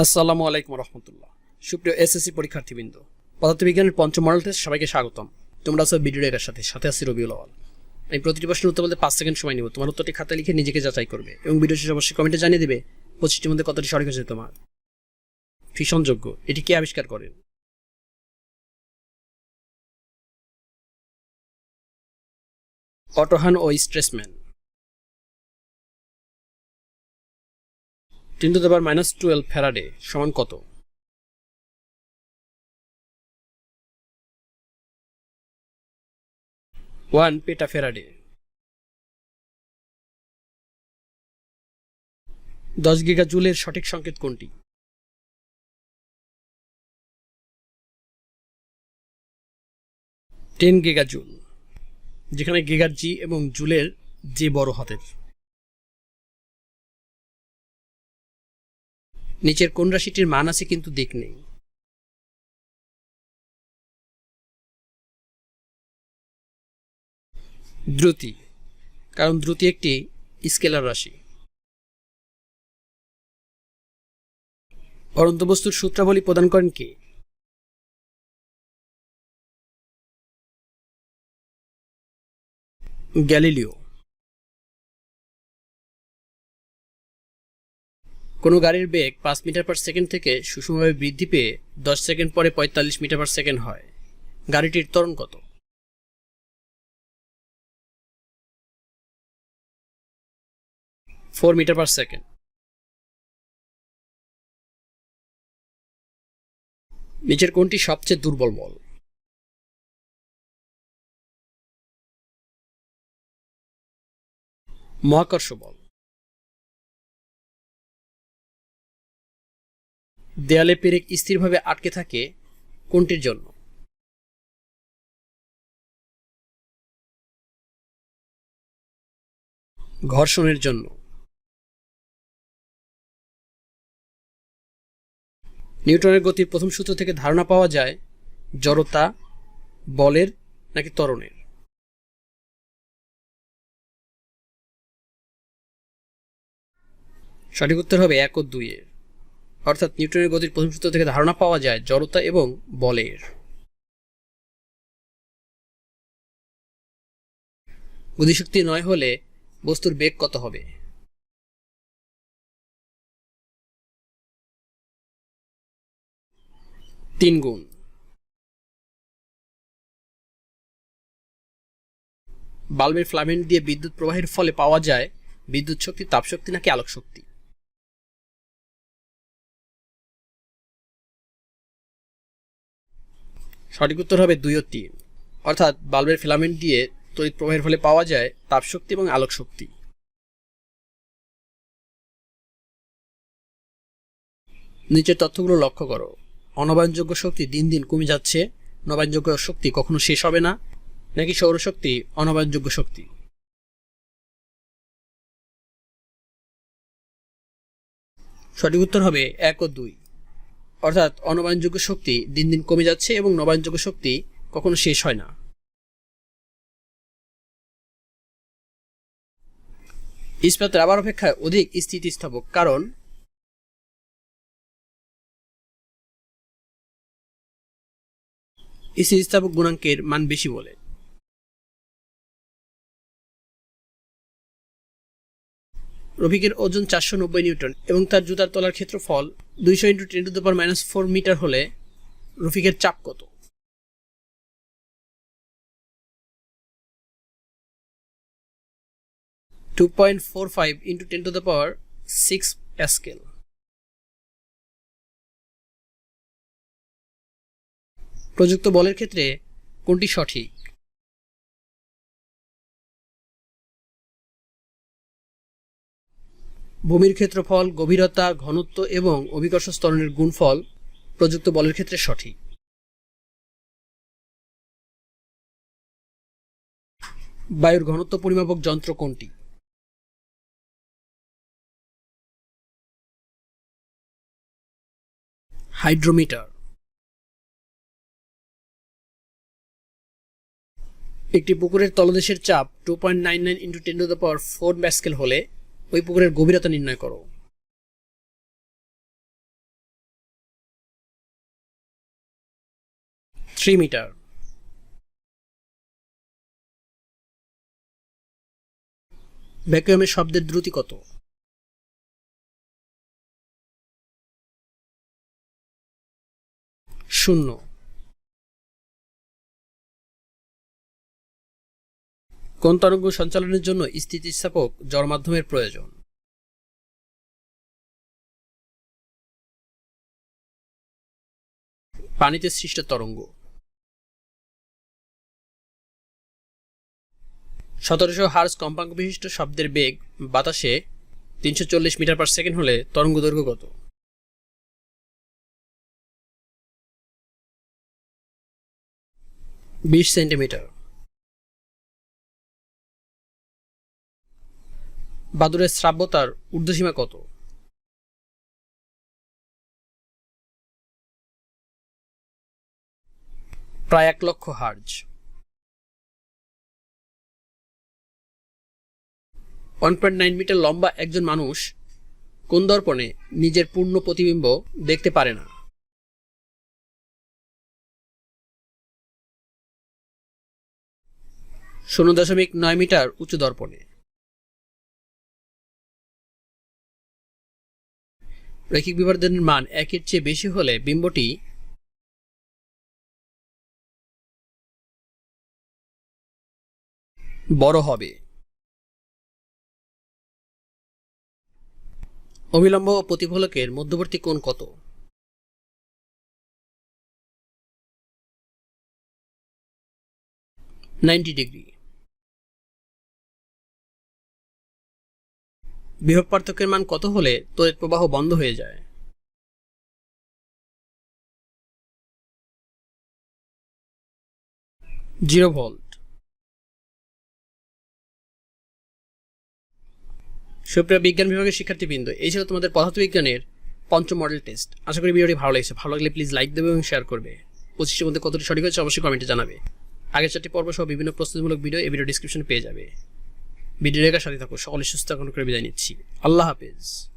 আসসালামু আলাইকুম রহমতুল্লাহ। সুপ্রিয় এসএসসি পরীক্ষার্থীবৃন্দ, পদার্থবিজ্ঞানের পঞ্চম মডেল টেস্ট সবাইকে স্বাগতম। তোমরা আছো ভিডিও এর সাথে সাথে আছি রবিউল আওয়াল। আমি প্রতিটি প্রশ্নের উত্তর বলতে পাঁচ সেকেন্ড সময় নিব। তোমার উত্তরটি খাতায় লিখে নিজেকে যাচাই করবে এবং ভিডিও শেষে অবশ্যই কমেন্টে জানিয়ে দেবে পঁচিশটির মধ্যে কতটি সঠিক হয়েছে তোমার। ফিশনযোগ্য এটি কে আবিষ্কার করেন? Otto Hahn O Strassmann. Ten to the power minus twelve Faraday সমান কত? ওয়ান পেটা ফেরাডে দশ গিগা জুলের সঠিক সংকেত কোনটি? টেন গিগা জুল, যেখানে গিগার জি এবং জুলের যে বড় হাতের। নিচের কোন রাশিটির মান আছে কিন্তু দিক নেই। দ্রুতি, কারণ দ্রুতি একটি স্কেলার রাশি। অনন্ত বস্তুর সূত্রাবলী প্রদান করেন কে? গ্যালিলিও। কোনো গাড়ির বেগ পাঁচ মিটার পার সেকেন্ড থেকে সুষমভাবে বৃদ্ধি পেয়ে দশ সেকেন্ড পরে পঁয়তাল্লিশ মিটার পার সেকেন্ড হয়। গাড়িটির ত্বরণ কত? ফোর মিটার পার সেকেন্ড নিচের কোনটি সবচেয়ে দুর্বল বল মহাকর্ষ বল। দেয়ালে পেরেক স্থিরভাবে আটকে থাকে কোনটির জন্য? ঘর্ষণের জন্য। নিউটনের গতির প্রথম সূত্র থেকে ধারণা পাওয়া যায় জড়তা, বলের নাকি ত্বরণের। সঠিক উত্তর হবে এক ও দুইয়ের। অর্থাৎ নিউটনের গতির প্রথম সূত্র থেকে ধারণা পাওয়া যায় জড়তা এবং বলের। গতিশক্তি নয় হলে বস্তুর বেগ কত হবে? তিন গুণ। বাল্বের ফ্লামেন্ট দিয়ে বিদ্যুৎ প্রবাহের ফলে পাওয়া যায় বিদ্যুৎ শক্তি, তাপশক্তি নাকি আলোক শক্তি সঠিক উত্তর হবে দুই ও তিন। অর্থাৎ বাল্বের ফিলামেন্ট দিয়ে তড়িৎ প্রবাহের ফলে পাওয়া যায় তাপশক্তি এবং আলোক শক্তি নিচের তথ্যগুলো লক্ষ্য করো। অনবায়নযোগ্য শক্তি দিন দিন কমে যাচ্ছে। নবায়নযোগ্য শক্তি কখনো শেষ হবে না, নাকি সৌরশক্তি অনবায়নযোগ্য শক্তি? সঠিক উত্তর হবে এক ও দুই। অর্থাৎ অনবায়নযোগ্য শক্তি দিন দিন কমে যাচ্ছে এবং নবায়নযোগ্য শক্তি কখনো শেষ হয় না। ইস্পাত রাবার অপেক্ষায় অধিক স্থিতিস্থাপক কারণ স্থিতিস্থাপক গুণাঙ্কের মান বেশি বলে। রফিকের ওজন চারশো নব্বই নিউটন এবং তার জুতার তলার ক্ষেত্রফল দুইশো into ten to the power minus four metre হলে রফিকের চাপ কত? Two point four five into ten to the power six pascal প্রযুক্ত বলের ক্ষেত্রে কোনটি সঠিক? ভূমির ক্ষেত্রফল, গভীরতা, ঘনত্ব এবং অভিকর্ষ স্তরণের গুণফল প্রযুক্ত বলের ক্ষেত্রে সঠিক। বায়ুর ঘনত্ব পরিমাপক যন্ত্র কোনটি? হাইড্রোমিটার। একটি পুকুরের তলদেশের চাপ two point nine nine into ten to the power four pascal হলে ওই পুকুরের গভীরতা নির্ণয় করো। থ্রি মিটার ভ্যাকুয়ামের শব্দের দ্রুতি কত? শূন্য। কোন তরঙ্গ সঞ্চালনের জন্য স্থিতিস্থাপক জ্বর মাধ্যমের প্রয়োজন? পানিতে সৃষ্ট তরঙ্গ। সতেরোশো হার্স কম্পাঙ্ক বিশিষ্ট শব্দের বেগ বাতাসে তিনশো চল্লিশ মিটার পার সেকেন্ড হলে তরঙ্গ দৈর্ঘ্য কত? বিশ সেন্টিমিটার। বাদুরের শ্রাব্যতার ঊর্ধ্বসীমা কত? প্রায় এক লক্ষ hertz. One point nine metre লম্বা একজন মানুষ কোন দর্পণে নিজের পূর্ণ প্রতিবিম্ব দেখতে পারে না? শূন্য দশমিক নয় মিটার উঁচু দর্পণে। রৈখিক বিবর্ধনের মান একের চেয়ে বেশি হলে বিম্বটি বড় হবে। অবিলম্ব ও প্রতিফলকের মধ্যবর্তী কোণ কত? Ninety degree. বিভব পার্থক্যের মান কত হলে তড়িৎ প্রবাহ বন্ধ হয়ে যায়? Zero volt. সুপ্রিয় বিজ্ঞান বিভাগের শিক্ষার্থীবৃন্দ, এই ছিল তোমাদের পদার্থবিজ্ঞানের পঞ্চম মডেল টেস্ট। আশা করি ভিডিওটি ভালো লেগেছে। ভালো লাগলে প্লিজ লাইক দেবে এবং শেয়ার করবে। পঁচিশের মধ্যে কতটি সঠিক হয়েছে অবশ্যই কমেন্টে জানাবে। আগের চারটি পর্ব সহ বিভিন্ন প্রস্তুতিমূলক ভিডিও এই ভিডিও ডিসক্রিপশনে পেয়ে যাবে। ভিডিও রেখার সাথে থাকো সকলে সুস্থ এখন করে বিদায় নিচ্ছি। আল্লাহ হাফেজ।